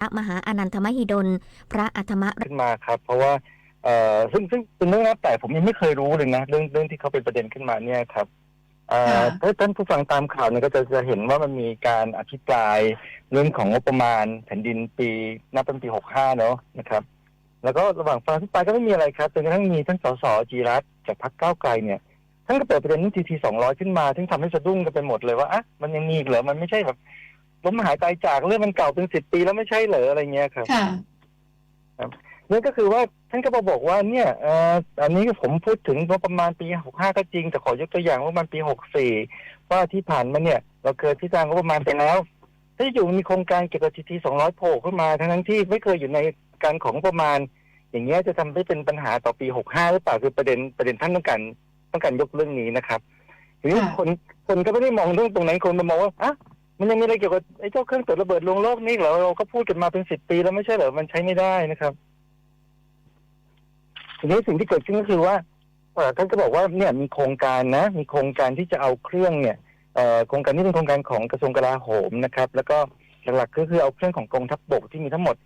พระมหาอนันทมหิดล พระอัธมขึ้นมาครับ เพราะว่าเอ่อซึ่งซึ่งเป็นเรื่องน่าแต่ผมยังไม่เคยรู้เลยนะเรื่องเรื่องที่เขาเป็นประเด็นขึ้นมาเนี่ยครับเอ่อค่ะถ้าท่านผู้ฟังตามข่าวเนี่ยก็จะจะเห็นว่ามันมีการอภิปรายเรื่องของงบประมาณแผ่นดินปีนับเป็นปีหกห้าเนาะนะครับ แล้วก็ระหว่างฟังอภิปรายก็ไม่มีอะไรครับจนกระทั่งมีท่านสสจีรัตน์จากพรรคก้าวไกลเนี่ยท่านก็เปิดประเด็นเรื่องทีทีสองร้อยขึ้นมาซึ่งทำให้สะดุ้งกันไปหมดเลยว่าอะมันยังมีอีกเหรอมันไม่ใช่แบบ ล้มหายตายจากเรื่องมันเก่าเป็นสิบปีแล้วไม่ใช่เหรออะไรเงี้ยครับค่ะ นั่นก็คือว่าท่านก็มาบอกว่าเนี่ยเอ่ออันนี้ผมพูดถึงงบประมาณปี65ก็จริง แต่ขอยกตัวอย่างว่ามันปี64ว่าที่ผ่านมาเนี่ย เราเคยพิจารณางบประมาณไปแล้ว ถ้าอยู่มีโครงการเกี่ยวกับทีที200โผล่ขึ้นมาทั้งนั้นที่ไม่เคยอยู่ในการของงบประมาณ อย่างเงี้ยจะทำให้เป็นปัญหาต่อปี65หรือเปล่าคือประเด็นประเด็นท่านต้องการต้องการยกเรื่องนี้นะครับทีนี้ค่ะคนคนก็ไม่ได้มองเรื่องตรงนั้นคนมามองว่าอะ มันยังมีอะไรเกี่ยวกับไอ้เจ้าเครื่องตรวจระเบิดลวงโลกนี่เหรอเราก็พูดกันมาเป็นสิบปีแล้วไม่ใช่เหรอมันใช้ไม่ได้นะครับทีนี้สิ่งที่เกิดขึ้นก็คือว่าเอ่อท่านก็บอกว่าเนี่ยมีโครงการนะ มีโครงการที่จะเอาเครื่องเนี่ยเอ่อโครงการนี้เป็นโครงการของกระทรวงกลาโหมนะครับ แล้วก็หลักๆก็คือเอาเครื่องของกองทัพบกที่มีทั้งหมด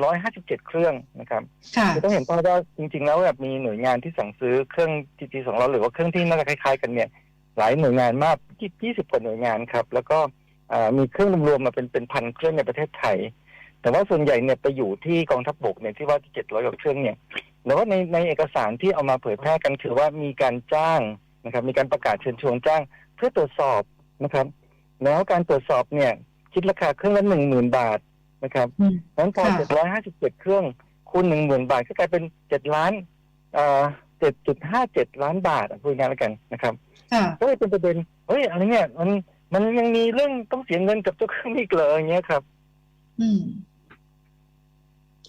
757 เครื่องนะครับ ค่ะ คือต้องเห็นภาพว่าจริงๆ แล้วแบบมีหน่วยงานที่สั่งซื้อเครื่อง GT 2 0 0หรือว่าเครื่องที่น่าจะคล้ายๆ กันเนี่ย หลายหน่วยงานมาก20กว่าหน่วยงานครับ แล้วก็เอ่อ มีเครื่องรวมๆมาเป็นเป็นพันเครื่องในประเทศไทย แต่ว่าส่วนใหญ่เนี่ยไปอยู่ที่กองทัพบกเนี่ยที่ว่าเจ็ดร้อยกว่าเครื่องเนี่ยแล้วว่าในในเอกสารที่เอามาเผยแพร่กันถือว่ามีการจ้างนะครับ มีการประกาศเชิญชวนจ้าง เพื่อตรวจสอบนะครับ แล้วการตรวจสอบเนี่ยคิดราคาเครื่องละหนึ่งหมื่นบาทนะครับอืมนั้นพอค่ะเจ็ดร้อยห้าสิบเจ็ดเครื่องคูณหนึ่งหมื่นบาทก็กลายเป็นเจ็ดล้านเอ่อเจ็ดจุดห้าเจ็ดล้านบาทอะพูดง่ายๆแล้วกันนะครับค่ะก็เลยเป็นประเด็นเฮ้ยอะไรเนี่ยมัน มันยังมีเรื่องต้องเสียเงินกับเจ้าเครื่องนี่อีกเหรออย่างเงี้ยครับอืม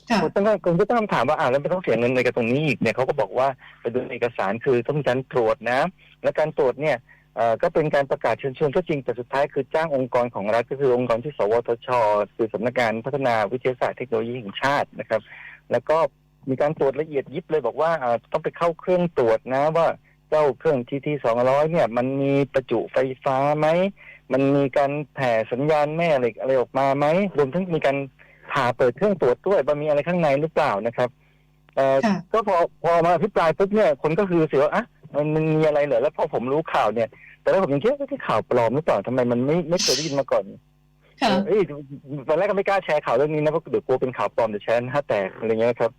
ค่ะผมต้องผมก็ต้องคำถามว่าอ่าแล้วไม่ต้องเสียเงินในกับตรงนี้อีกเนี่ยเขาก็บอกว่าไปดูเอกสารคือต้องมีการตรวจนะ และการตรวจเนี่ยเอ่อก็เป็นการประกาศเชิญชวนก็จริงแต่สุดท้ายคือจ้างองค์กรของรัฐก็คือองค์กรที่สวทช คือสำนักงานพัฒนาวิทยาศาสตร์เทคโนโลยีแห่งชาตินะครับ แล้วก็มีการตรวจละเอียดยิบเลยบอกว่าอ่าต้องไปเข้าเครื่องตรวจนะว่า เจ้าเครื่องทีทีสองร้อยเนี่ย มันมีประจุไฟฟ้าไหม มันมีการแผ่สัญญาณแม่เหล็กอะไรออกมาไหมรวมทั้งมีการผ่าเปิดเครื่องตรวจด้วยว่ามีอะไรข้างในหรือเปล่านะครับเอ่อค่ะก็พอพอมาอภิปรายปุ๊บเนี่ยคนก็คือเสียว่าอะมันมันมีอะไรเหรอแล้วพอผมรู้ข่าวเนี่ย แต่แรกผมยังคิดว่าที่ข่าวปลอมหรือเปล่าทำไมมันไม่ไม่เคยได้ยินมาก่อนค่ะเอ้ยตอนแรกก็ไม่กล้าแชร์ข่าวเรื่องนี้นะเพราะเดี๋ยวกลัวเป็นข่าวปลอมเดี๋ยวแชร์หน้าแตกอะไรเงี้ยครับ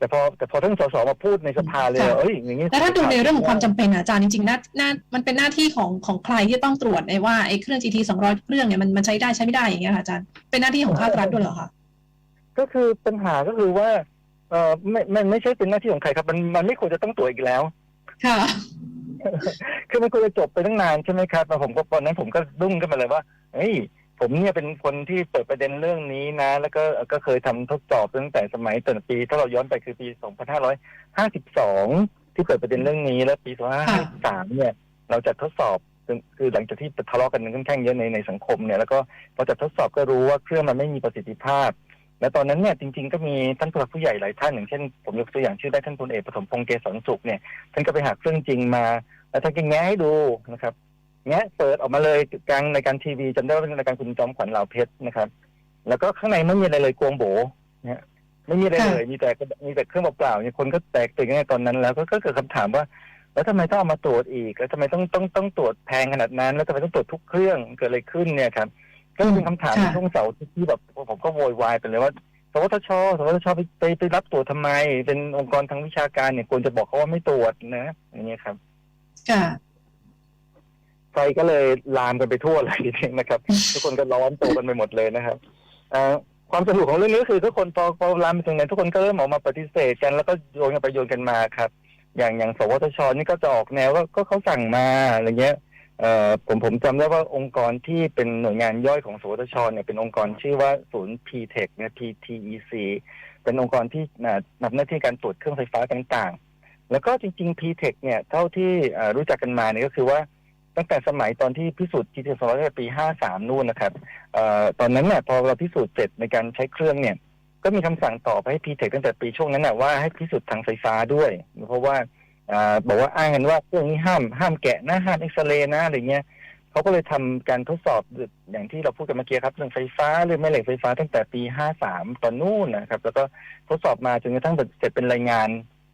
แต่พอแต่พอท่านสสมาพูดในสภาเลยค่ะเอ้ยอย่างนี้แล้วถ้าดูในเรื่องของความจำเป็นอะอาจารย์จริงๆน่าน่ามันเป็นหน้าที่ของของใครที่จะต้องตรวจไอ้ว่าไอ้เครื่อง GT 200เครื่องเนี่ยมันมันใช้ได้ใช้ไม่ได้อย่างเงี้ยค่ะอาจารย์เป็นหน้าที่ของภาครัฐด้วยเหรอคะก็คือปัญหาก็คือว่าเออไม่ไม่ไม่ใช่เป็นหน้าที่ของใครครับ มันมันไม่ควรจะต้องตรวจอีกแล้ว ค่ะ คือมันควรจะจบไปตั้งนานใช่ไหมครับแต่ผมก็ตอนนั้นผมก็ดุ้งขึ้นมาเลยว่าเฮ้ย ผมเนี่ยเป็นคนที่เปิดประเด็นเรื่องนี้นะ แล้วก็ก็เคยทำทดสอบตั้งแต่สมัยต้นปี ถ้าเราย้อนไปคือปี 2552 ที่เปิดประเด็นเรื่องนี้ แล้วปี 2553 เนี่ย เราจัดทดสอบคือหลังจากที่ทะเลาะกันค่อนข้างเยอะในในสังคมเนี่ยแล้วก็พอจัดทดสอบก็รู้ว่าเครื่องมันไม่มีประสิทธิภาพ และตอนนั้นเนี่ยจริงๆก็มีท่านผู้หลักผู้ใหญ่หลายท่านอย่างเช่นผมยกตัวอย่างชื่อได้ท่านพลเอกปฐมพงษ์เกษรสุขเนี่ยท่านก็ไปหาเครื่องจริงมา แล้วท่านก็แง้ให้ดูนะครับ แง้เปิดออกมาเลยกลางในการทีวีจำได้ว่าเป็นรายการคุณจอมขวัญเหล่าเพชรนะครับ แล้วก็ข้างในไม่มีอะไรเลยกวงโบเนี่ยไม่มีอะไรเลยมีแต่มีแต่เครื่องเปล่าๆเนี่ยคนก็แตกตื่นกันในตอนนั้น แล้วก็ก็เกิดคำถามว่า แล้วทำไมต้องเอามาตรวจอีก แล้วทำไมต้องต้องต้องตรวจแพงขนาดนั้น แล้วทำไมต้องตรวจทุกเครื่องเกิดอะไรขึ้นเนี่ยครับก็เป็นคำถามในช่วงเสาร์ที่แบบผมก็โวยวายไปเลยว่าสวทชสวทชไปไปไปรับตรวจทำไม เป็นองค์กรทางวิชาการเนี่ยควรจะบอกเขาว่าไม่ตรวจนะอย่างเงี้ยครับค่ะ ไฟก็เลยลามกันไปทั่วเลยทีนี้นะครับ ทุกคนก็ร้อนตัวกันไปหมดเลยนะครับอความสนุกของเรื่องนี้ก็คือทุกคนพอพอลามไปถึงไหนทุกคนก็เริ่มออกมาปฏิเสธกันแล้วก็โยนกันไปโยนกันมาครับ อย่างอย่างสวทชนี่ก็จะออกแนวว่าก็เขาสั่งมาอะไรเงี้ยเอ่อผมผมจำได้ว่าองค์กรที่เป็นหน่วยงานย่อยของสวทชเนี่ยเป็นองค์กรชื่อว่าศูนย์ PTEC เนี่ย PTEC เป็นองค์กรที่น่ะทำหน้าที่การตรวจเครื่องไฟฟ้าต่างๆ แล้วก็จริงๆ PTEC เนี่ยเท่าที่รู้จักกันมาเนี่ยก็คือว่า ตั้งแต่สมัยตอนที่พิสูจน์ GT 2 0 0ตั้งแต่ปี53นู่นนะครับเอ่อตอนนั้นเนี่ยพอเราพิสูจน์เสร็จในการใช้เครื่องเนี่ย ก็มีคำสั่งต่อไปให้ PTEC ตั้งแต่ปีช่วงนั้นนะว่าให้พิสูจน์ทางไฟฟ้าด้วย เพราะว่าอบอกว่าอ้างกันว่าเครื่องนี้ห้ามห้ามแกะนะห้ามเอ็กซเรย์นะอะไรเงี้ยเขาก็เลยทำการทดสอบอย่างที่เราพูดกันเมื่อกี้ครับเรื่องไฟฟ้าเรื่อแม่เหล็กไฟฟ้าตั้งแต่ปี53ตอนนู้นนะครับ แล้วก็ทดสอบมาจนกระทั่งเสร็จเป็นรายงาน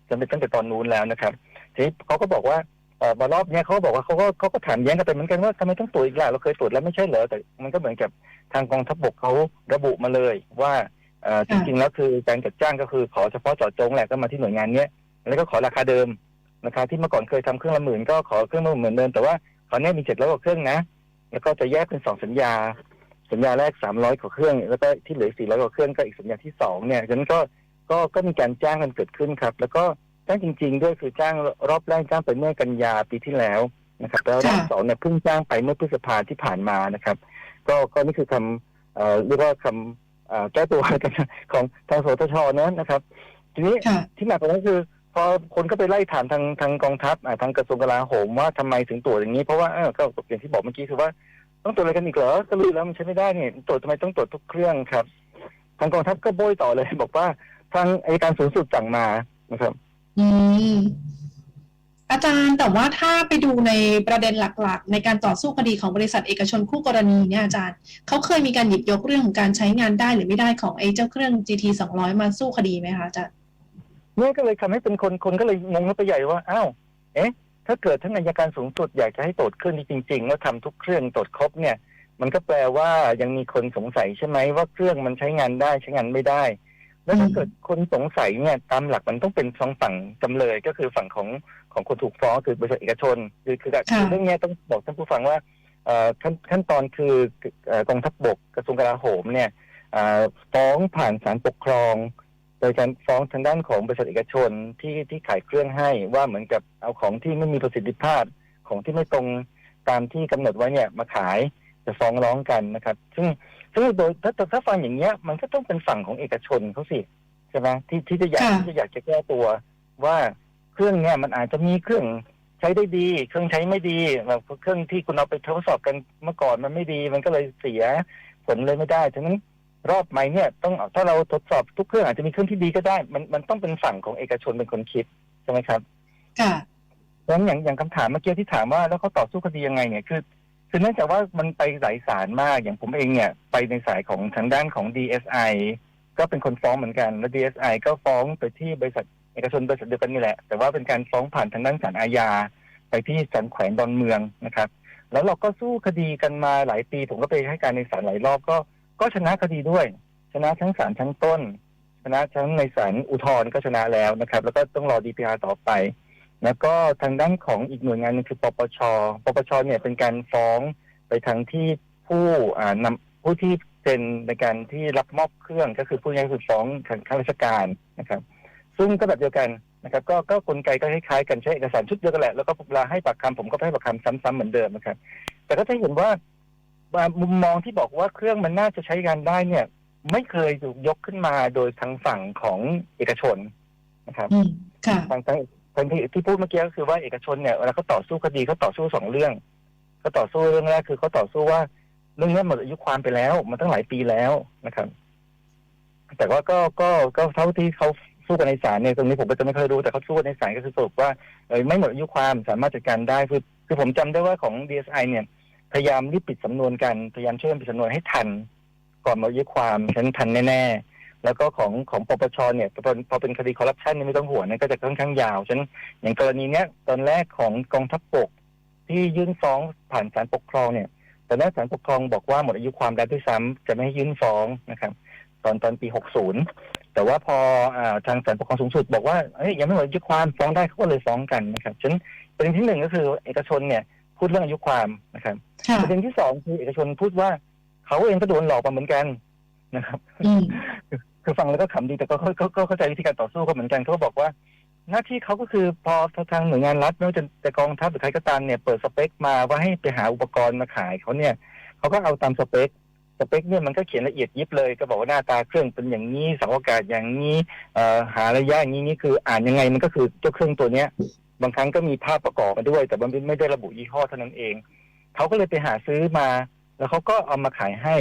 จนเป็นตั้งแต่ตอนนู้นแล้วนะครับทีนี้เขาก็บอกว่า เอ่อมารอบเนี้ยเขาก็บอกว่าเขาก็เขาก็ถามแย้งกันไปเหมือนกันว่าทำไมต้องตรวจอีกล่ะเราเคยตรวจแล้วไม่ใช่เหรอแต่มันก็เหมือนกับทางกองทัพบกเขาระบุมาเลย ว่าเอ่อจริงๆแล้วคือการจัดจ้างก็คือขอเฉพาะเจาะจงแหละก็มาที่หน่วยงานเนี้ยแล้วก็ขอราคาเดิมราคาที่เมื่อก่อนเคยทำเครื่องละหมื่นก็ขอเครื่องละหมื่นเหมือนเดิมแต่ว่าคราวเนี้ยมีเจ็ดร้อยกว่าเครื่องนะ แล้วก็จะแยกเป็นสองสัญญา สัญญาแรกสามร้อยกว่าเครื่อง แล้วก็ที่เหลือสี่ร้อยกว่าเครื่องก็อีกสัญญาที่สองเนี่ยฉะนั้นก็ก็ก็มีการจ้างกันเกิดขึ้นครับ แล้วก็ จ้างจริง ๆ ด้วยคือจ้างรอบแรกจ้างไปเมื่อกันยาปีที่แล้วนะครับ แล้วรอบค่ะสองเนี่ยเพิ่งจ้างไปเมื่อพฤษภาที่ผ่านมานะครับ ก็ก็นี่คือคำเอ่อเรียกว่าคำเอ่อแก้ตัวกันของทางสตชนะนะครับ ทีนี้ค่ะที่หนักกว่านั้นคือพอคนก็ไปไล่ถามทางทางกองทัพอ่าทางกระทรวงกลาโหมว่าทำไมถึงตรวจอย่างนี้ เพราะว่าเออก็อย่างที่บอกเมื่อกี้คือว่าต้องตรวจอะไรกันอีกเหรอก็รู้แล้วมันใช้ไม่ได้เนี่ยตรวจทำไมต้องตรวจทุกเครื่องครับ ทางกองทัพก็โบยต่อเลย บอกว่าทางอัยการสูงสุดสั่งมานะครับ อืมอาจารย์แต่ว่าถ้าไปดูในประเด็นหลักๆ ในการต่อสู้คดีของบริษัทเอกชนคู่กรณีเนี่ยอาจารย์เขาเคยมีการหยิบยกเรื่องของการใช้งานได้หรือไม่ได้ของไอ้เจ้าเครื่อง GT 200มาสู้คดีไหมคะอาจารย์เนี่ยก็เลยทำให้เป็นคนคนก็เลยงงไปใหญ่ว่าอ้าวเอ๊ะ ถ้าเกิดท่านอัยการสูงสุดอยากจะให้ตรวจเครื่องนี้จริงๆว่าทำทุกเครื่องตรวจครบเนี่ย มันก็แปลว่ายังมีคนสงสัยใช่ไหมว่าเครื่องมันใช้งานได้ใช้งานไม่ได้ แล้วถ้าอืมเกิดคนสงสัยเนี่ยตามหลักมันต้องเป็นสองฝั่งจำเลยก็คือฝั่งของของคนถูกฟ้องคือบริษัทเอกชนคือคือคือเรื่องเนี้ยต้องบอกท่านผู้ฟังว่าเอ่อขั้นขั้นตอนคือเอ่อกองทัพบกกระทรวงกลาโหมเนี่ยเอ่อฟ้องผ่านศาลปกครอง โดยการฟ้องทางด้านของบริษัทเอกชนที่ที่ขายเครื่องให้ว่าเหมือนกับเอาของที่ไม่มีประสิทธิภาพของที่ไม่ตรงตามที่กำหนดไว้เนี่ยมาขายจะฟ้องร้องกันนะครับ ซึ่ง ซึ่งโดยถ้าถ้าฟังอย่างเงี้ย มันก็ต้องเป็นฝั่งของเอกชนเขาสิใช่ไหมที่ที่จะอยากค่ะ ที่จะอยากจะแก้ตัว ว่าเครื่องเนี่ยมันอาจจะมีเครื่องใช้ได้ดี เครื่องใช้ไม่ดีแบบเครื่องที่คุณเอาไปทดสอบกันเมื่อก่อนมันไม่ดี มันก็เลยเสียผลเลยไม่ได้ฉะนั้นรอบใหม่เนี่ยต้องถ้าเราทดสอบทุกเครื่องอาจจะมีเครื่องที่ดีก็ได้ มันมันต้องเป็นฝั่งของเอกชนเป็นคนคิดใช่ไหมครับ ค่ะเพราะฉะนั้นอย่างอย่างคำถามเมื่อกี้ที่ถามว่าแล้วเขาต่อสู้คดียังไงเนี่ยคือ คือเนื่องจากว่ามันไปหลายศาลมากอย่างผมเองเนี่ย ไปในสายของทางด้านของ DSI ก็เป็นคนฟ้องเหมือนกัน แล้ว DSI ก็ฟ้องไปที่บริษัทเอกชนบริษัทเดียวกันนี่แหละ แต่ว่าเป็นการฟ้องผ่านทางด้านศาลอาญา ไปที่ศาลแขวงดอนเมืองนะครับ แล้วเราก็สู้คดีกันมาหลายปี ผมก็ไปให้การในศาลหลายรอบก็ก็ชนะคดีด้วย ชนะทั้งศาลชั้นต้น ชนะทั้งในศาลอุทธรณ์ก็ชนะแล้วนะครับ แล้วก็ต้องรอ DPR ต่อไป แล้วก็ทางด้านของอีกหน่วยงานหนึงคือปปช ปปชเนี่ยเป็นการฟ้องไปทางที่ผู้อ่านำผู้ที่เป็นในการที่รับมอบเครื่องก็คือผู้นี้คือฟ้องทางข้าราชการนะครับ ซึ่งก็แบบเดียวกันนะครับ ก็ก็กลไกก็คล้ายๆกันใช้เอกสารชุดเดียวกันแหละแล้วก็เวลาให้ปากคำผมก็ให้ปากคำซ้ำๆเหมือนเดิมนะครับ แต่ก็จะเห็นว่าว่ามุมมองที่บอกว่าเครื่องมันน่าจะใช้งานได้เนี่ย ไม่เคยถูกยกขึ้นมาโดยทางฝั่งของเอกชนนะครับอืมค่ะทางทาง ทางที่ที่พูดเมื่อกี้ก็คือว่าเอกชนเนี่ยเวลาเขาต่อสู้คดีเขาต่อสู้สองเรื่องเขาต่อสู้เรื่องแรกคือเขาต่อสู้ว่าเรื่องนี้หมดอายุความไปแล้ว มันตั้งหลายปีแล้วนะครับ แต่ว่าก็ก็ก็เท่าที่เขาสู้กันในศาลเนี่ยตรงนี้ผมก็จะไม่ค่อยรู้แต่เขาสู้กันในศาลก็คือสรุปว่าเออไม่หมดอายุความสามารถจัดการได้คือคือผมจำได้ว่าของ DSI เนี่ย พยายามรีบปิดสำนวนกันพยายามช่วยปิดสำนวนให้ทัน ก่อนหมดอายุความฉันทันแน่ๆ แล้วก็ของของปปชเนี่ยพอพอเป็นคดีคอร์รัปชันเนี่ยไม่ต้องห่วงนะก็จะค่อนข้างยาวฉะนั้นอย่างกรณีเนี้ยตอนแรกของกองทัพบกที่ยื่นฟ้องผ่านศาลปกครองเนี่ยตอนแรกศาลปกครองบอกว่าหมดอายุความแล้วด้วยซ้ำจะไม่ให้ยื่นฟ้องนะครับ ตอนตอนปี 60 แต่ว่าพออาทางศาลปกครองสูงสุดบอกว่าเอ้ยยังไม่หมดอายุความฟ้องได้เขาก็เลยฟ้องกันนะครับฉะนั้นประเด็นที่หนึ่งก็คือเอกชนเนี่ยพูดเรื่องอายุความนะครับค่ะประเด็นที่สองคือเอกชนพูดว่าเขาเองก็โดนหลอกมาเหมือนกันนะครับอืม คือฟังแล้วก็ขำดีแต่ก็ก็ก็ก็เข้าใจวิธีการต่อสู้เขาเหมือนกันเขาก็บอกว่า หน้าที่เขาก็คือพอทางหน่วยงานรัฐไม่ว่าจะจะกองทัพหรือใครก็ตามเนี่ยเปิดสเปคมาว่าให้ไปหาอุปกรณ์มาขายเขาเนี่ยเขาก็เอาตามสเปคสเปคเนี่ยมันก็เขียนละเอียดยิบเลยก็บอกว่าหน้าตาเครื่องเป็นอย่างนี้สาอากาศอย่างนี้เอ่อหาระยะอย่างนี้นี่คืออ่านยังไงมันก็คือเจ้าเครื่องตัวเนี้ย บางครั้งก็มีภาพประกอบมาด้วย แต่มันไม่ได้ระบุยี่ห้อเท่านั้นเองเขาก็เลยไปหาซื้อมา แล้วเขาก็เอามาขายให้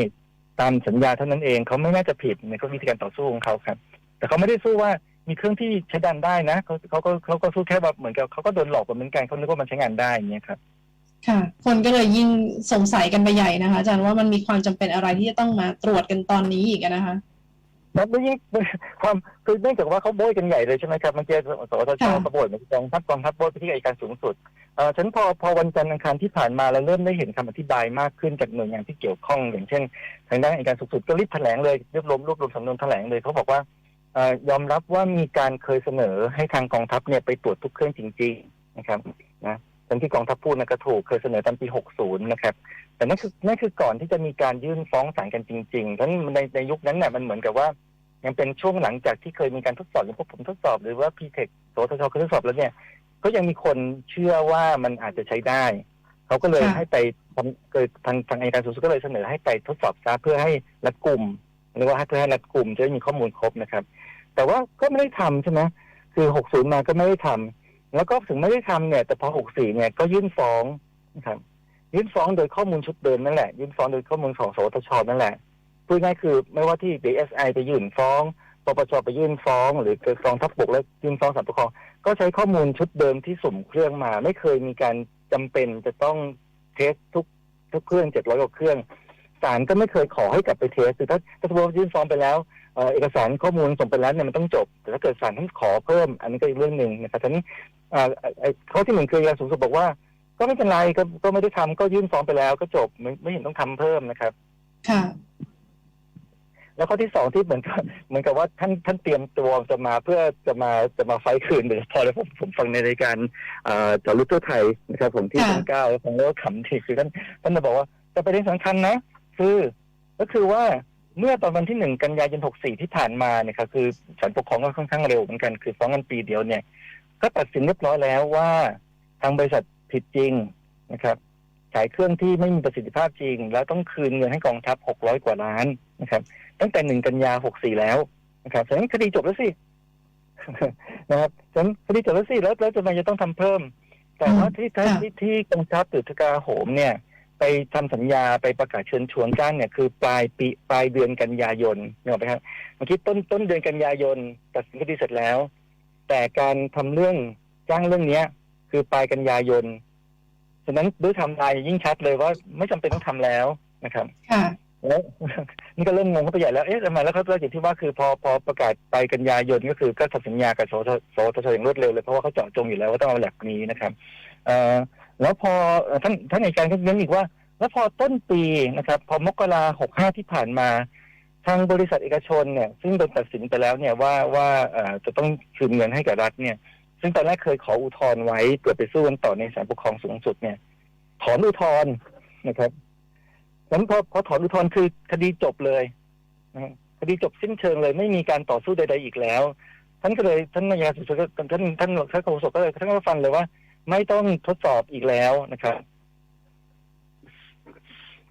ตามสัญญาเท่านั้นเองเขาไม่น่าจะผิดในก็วิธีการต่อสู้ของเขาครับ แต่เขาไม่ได้สู้ว่ามีเครื่องที่ใช้ดันได้นะเขาเขาก็เขาก็สู้แค่แบบเหมือนกับเขาก็โดนหลอกเหมือนกันเขาคิดว่ามันใช้งานได้อย่างเงี้ยครับค่ะ คนก็เลยยิ่งสงสัยกันไปใหญ่นะคะอาจารย์ว่ามันมีความจำเป็นอะไรที่จะต้องมาตรวจกันตอนนี้อีกนะคะ แล้วยิ่งความคือเนื่องจากว่าเขาโบยกันใหญ่เลยใช่ไหมครับเมื่อกี้สวทชค่ะเขาโบยเหมือนกองทัพกองทัพโบยไปที่อัยการสูงสุดเอ่อฉันพอพอวันจันทร์อังคารที่ผ่านมาเราเริ่มได้เห็นคำอธิบายมากขึ้นจากหน่วยงานที่เกี่ยวข้อง อย่างเช่น ทางด้านอัยการสูงสุดก็รีบแถลงเลยรวบรวมรวบรวมสำนวนแถลงเลยเขาบอกว่าเอ่อยอมรับว่ามีการเคยเสนอให้ทางกองทัพเนี่ยไปตรวจทุกเครื่องจริง ๆ นะครับนะตามที่กองทัพพูดนะก็ถูกเคยเสนอตอนปี 60 นะครับ แต่นั่นคือนั่นคือก่อนที่จะมีการยื่นฟ้องศาลกันจริงๆเพราะฉะนั้นในในยุคนั้นเนี่ยมันเหมือนกับว่า ยังเป็นช่วงหลังจากที่เคยมีการทดสอบอย่างพวกผมทดสอบหรือว่าพีเทคสทชเคยทดสอบแล้วเนี่ย ก็ยังมีคนเชื่อว่ามันอาจจะใช้ได้เขาก็เลยค่ะให้ไปทำเกิดทางทางอัยการสูงสุดก็เลยเสนอให้ไปทดสอบซะเพื่อให้รัดกลุ่มหรือว่าให้เพื่อให้รัดกลุ่มจะได้มีข้อมูลครบนะครับ แต่ว่าก็ไม่ได้ทำใช่ไหมคือ 60 มาก็ไม่ได้ทำแล้วก็ถึงไม่ได้ทำเนี่ย แต่พอ 64 เนี่ยก็ยื่นฟ้องนะครับ ยื่นฟ้องโดยข้อมูลชุดเดิมนั่นแหละยื่นฟ้องโดยข้อมูลของสวทชนั่นแหละพูดง่ายคือไม่ว่าที่ DSI ไปยื่นฟ้องปปชไปยื่นฟ้อง หรือเกิดกองทัพบกและยื่นฟ้องศาลปกครอง ก็ใช้ข้อมูลชุดเดิมที่สุ่มเครื่องมา ไม่เคยมีการจำเป็นจะต้องเทสทุกทุกเครื่องเจ็ดร้อยกว่าเครื่องศาลก็ไม่เคยขอให้กลับไปเทสคือถ้าถ้าสมมติยื่นฟ้องไปแล้วเอกสารข้อมูลส่งไปแล้วเนี่ยมันต้องจบ แต่ถ้าเกิดศาลท่านขอเพิ่ม อันนี้ก็อีกเรื่องหนึ่งนะครับทีนี้อ่าไอ้ข้อที่หนึ่งคืออัยารสูงสุดบอกว่า ก็ไม่เป็นไรก็ก็ไม่ได้ทำก็ยื่นฟ้องไปแล้วก็จบไม่ไม่เห็นต้องทำเพิ่มนะครับ ค่ะ แล้วข้อที่สองที่เหมือนกับเหมือนกับว่าท่านท่านเตรียมตัวจะมาเพื่อจะมาจะมาไฟท์คืนโดยเฉพาะเลยผมผมฟังในรายการเอ่อจอรุตทั่วไทยนะครับ ผมที่ค่ะ ช่องเก้าแล้วฟังแล้วก็ขำทีคือท่านท่านจะบอกว่าแต่ประเด็นสำคัญนะ คือก็คือว่าเมื่อตอนวันที่หนึ่งกันยายนหกสี่ที่ผ่านมาเนี่ยครับคือศาลปกครองก็ค่อนข้างเร็วเหมือนกันคือฟ้องกันปีเดียวเนี่ย ก็ตัดสินเรียบร้อยแล้วว่า ทางบริษัท ผิดจริงนะครับขายเครื่องที่ไม่มีประสิทธิภาพจริง แล้วต้องคืนเงินให้กองทัพหกร้อยกว่าล้านนะครับ ตั้งแต่หนึ่งกันยาหกสี่แล้วนะครับฉะนั้นคดีจบแล้วสินะครับฉะนั้นคดีจบแล้วสิแล้วแล้วจะมาจะต้องทำเพิ่ม แต่ว่าที่ที่ค่ะที่ที่กองทัพหรือทกาโหมเนี่ย ไปทำสัญญาไปประกาศเชิญชวนจ้างเนี่ยคือปลายปีปลายเดือนกันยายนเนี่ยหรอกไหมครับเมื่อกี้ต้นต้นเดือนกันยายนตัดสินคดีเสร็จแล้ว แต่การทำเรื่องจ้างเรื่องเนี้ย คือปลายกันยายนฉะนั้นด้วยไทำลายยิ่งชัดเลยว่าไม่จำเป็นต้องทำแล้วนะครับค่ะแล้วนี่ก็เริ่มงงเข้าไปใหญ่แล้ว เอ๊ะทำไมแล้วเขาเรื่องที่ว่าคือพอพอประกาศไปกันยายนก็คือก็ทำสัญญากับสทสทชอย่างรวดเร็วเลยเพราะว่าเขาเจาะจงอยู่แล้วว่าต้องเอาแลบนี้นะครับเอ่อแล้วพอเอ่อท่านท่านในการก็เน้นอีกว่า แล้วพอต้นปีนะครับ พอมกราหกห้าที่ผ่านมาทางบริษัทเอกชนเนี่ย ซึ่งโดนตัดสินไปแล้วเนี่ยว่าว่าเอ่อจะต้องคืนเงินให้กับรัฐเนี่ย ซึ่งตอนแรกเคยขออุทธรณ์ไว้เพื่อไปสู้กันต่อในศาลปกครองสูงสุดเนี่ยถอนอุทธรณ์นะครับนั้นพอพอถอนอุทธรณ์คือคดีจบเลยนะคดีจบสิ้นเชิงเลย ไม่มีการต่อสู้ใด ๆ อีกแล้ว ท่านก็เลยท่านนายกสุดก็ท่านท่านท่านท่านโฆษกก็เลยท่านก็ฟันเลยว่า ไม่ต้องทดสอบอีกแล้วนะครับ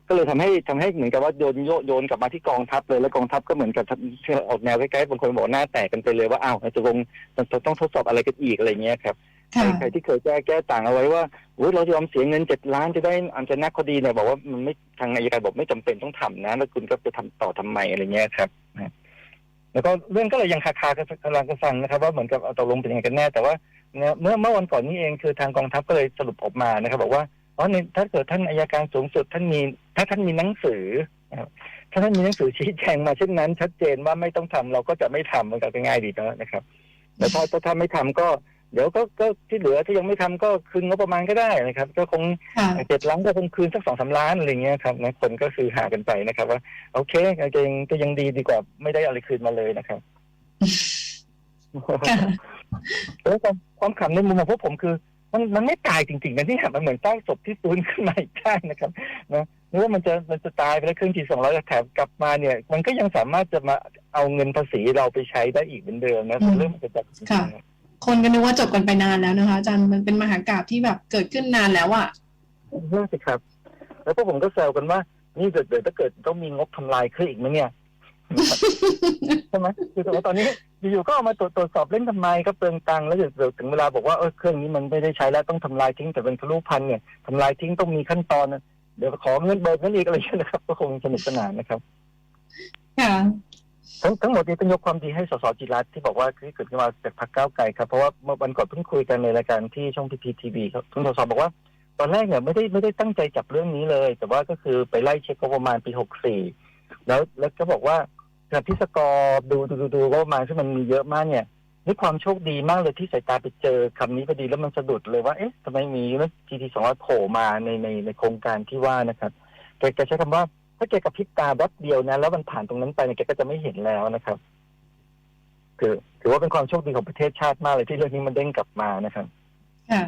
ก็เลยทำให้ทำให้เหมือนกับว่าโยนโยโยนกลับมาที่กองทัพเลยแล้วกองทัพก็เหมือนกับออกแนวใกล้ๆบางคนบอกหน้าแตกกันไปเลยว่าอ้าวจะลงจะต้องทดสอบอะไรกันอีกอะไรเงี้ยครับใครค่ะใครที่เคยแก้แก้ต่างเอาไว้ว่าโอ้ยเรายอมเสียเงินเจ็ดล้านจะได้อันจะนักคดีเนี่ยบอกว่ามันไม่ทางอายการบอกไม่จำเป็นต้องทำนะ แล้วคุณก็จะทำต่อทำไมอะไรเงี้ยครับนะแล้วก็เรื่องก็เลยยังคาคากันกำลังกันฟังนะครับ ว่าเหมือนกับเอาตกลงเป็นยังไงกันแน่แต่ว่าเนี่ยเมื่อเมื่อวันก่อนนี้เองคือทางกองทัพก็เลยสรุปออกมานะครับ บอกว่า อ๋อในถ้าเกิดท่านอายการสูงสุดท่านมี ถ้าท่านมีหนังสือนะครับถ้าท่านมีหนังสือชี้แจงมาเช่นนั้น ชัดเจนว่าไม่ต้องทำเราก็จะไม่ทำมันก็ง่ายดีนะครับ แต่ถ้าถ้าถ้าไม่ทำก็เดี๋ยวก็ก็ที่เหลือที่ยังไม่ทำก็คืนงบประมาณก็ได้นะครับ ก็คงค่ะเจ็ดล้านก็คงคืนสักสองสามล้านอะไรเงี้ยครับนะคนก็คือหากันไปนะครับ ว่า โอเคก็ยังก็ยังดีดีกว่าไม่ได้อะไรคืนมาเลยนะครับค่ะแล้วความความขำในมุมของพวกผมคือ มันมันไม่ตายจริงๆนะที่มันเหมือนตั้งศพที่ฟื้นขึ้นมาอีกได้นะครับนะนึกว่ามันจะมันจะตายไปแล้วครึ่งทีสองร้อยแถมกลับมาเนี่ย มันก็ยังสามารถจะมาเอาเงินภาษีเราไปใช้ได้อีกเหมือนเดิมนะอืมเรื่องมันจะจับค่ะ คนก็นึกว่าจบกันไปนานแล้วนะคะอาจารย์มันเป็นมหากราบที่แบบเกิดขึ้นนานแล้วอะเรื่องสิครับ แล้วพวกผมก็แซวกันว่า นี่เดี๋ยวถ้าเกิดต้องมีงบทำลายเครื่องอีกไหมเนี่ยใช่ไหมคือแต่ว่าตอนนี้ อยู่ๆก็เอามาตรวจตรวจสอบเล่นทำไมก็เปลืองตังค์แล้วเดี๋ยวถึงเวลาบอกว่าเออเครื่องนี้มันไม่ได้ใช้แล้วต้องทำลายทิ้งแต่เป็นทะลุพันเนี่ยทำลายทิ้งต้องมีขั้นตอนนะเดี๋ยวขอเงินเบิกเงินอีกอะไรอย่างเงี้ยนะครับ ก็คงสนุกสนานนะครับค่ะทั้งทั้งหมดนี้ต้องยกความดีให้สสจิรัตน์ที่บอกว่าที่เกิดขึ้นมาจากพรรคก้าวไกลครับเพราะว่าเมื่อวันก่อนเพิ่งคุยกันในรายการที่ช่องพีพีทีวีครับคุณสสบอกว่า ตอนแรกเนี่ยไม่ได้ไม่ได้ตั้งใจจับเรื่องนี้เลย แต่ว่าก็คือไปไล่เช็คงบประมาณปีหกสี่แล้วแล้วก็บอกว่า ขณะที่สกอร์ดูดูดูดูงบประมาณที่มันมีเยอะมากเนี่ยนี่ความโชคดีมากเลยที่สายตาไปเจอคำนี้พอดีแล้วมันสะดุดเลยว่าเอ๊ะทำไมมีเรื่อง GT สองร้อยโผล่มาในในในโครงการที่ว่านะครับแกแกใช้คำว่า ถ้าแกกระพริบตาแป๊บเดียวนะแล้วมันผ่านตรงนั้นไปเนี่ยแกก็จะไม่เห็นแล้วนะครับคือถือว่าเป็นความโชคดีของประเทศชาติมากเลยที่เรื่องนี้มันเด้งกลับมานะครับ ค่ะ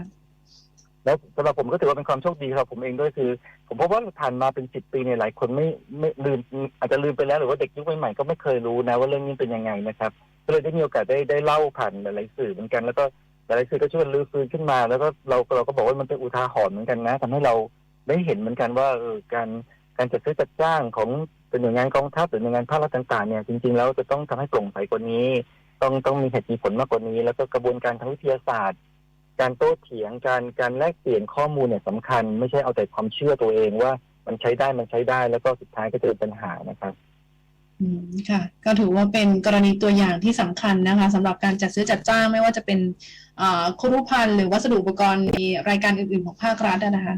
แล้วสำหรับผมก็ถือว่าเป็นความโชคดีครับผมเองด้วยคือ ผมพบว่าผ่านมาเป็นสิบปีเนี่ยหลายคนไม่ไม่ลืมอาจจะลืมไปแล้วหรือว่าเด็กยุคใหม่ๆก็ไม่เคยรู้นะว่าเรื่องนี้เป็นยังไงนะครับก็เลยได้มีโอกาสได้ได้เล่าผ่านหลายๆสื่อเหมือนกัน แล้วก็หลายๆสื่อก็ช่วยรื้อฟื้นขึ้นมา แล้วก็เราเราก็บอกว่ามันเป็นอุทาหรณ์เหมือนกันนะทำให้เราได้เห็นเหมือนกันว่าเออการการจัดซื้อจัดจ้างของเป็นหน่วยงานกองทัพหรือหน่วยงานภาครัฐต่างๆเนี่ยจริงๆแล้วจะต้องทำให้โปร่งใสกว่านี้ ต้องต้องมีเหตุมีผลมากกว่านี้ แล้วก็กระบวนการทางวิทยาศาสตร์ การโต้เถียงการการแลกเปลี่ยนข้อมูลเนี่ยสำคัญ ไม่ใช่เอาแต่ความเชื่อตัวเองว่ามันใช้ได้มันใช้ได้แล้วก็สุดท้ายก็จะเป็นปัญหานะครับอืมค่ะ ก็ถือว่าเป็นกรณีตัวอย่างที่สำคัญนะคะสำหรับการจัดซื้อจัดจ้างไม่ว่าจะเป็นอ่าครุภัณฑ์หรือวัสดุอุปกรณ์ในรายการอื่นๆของภาครัฐนะคะ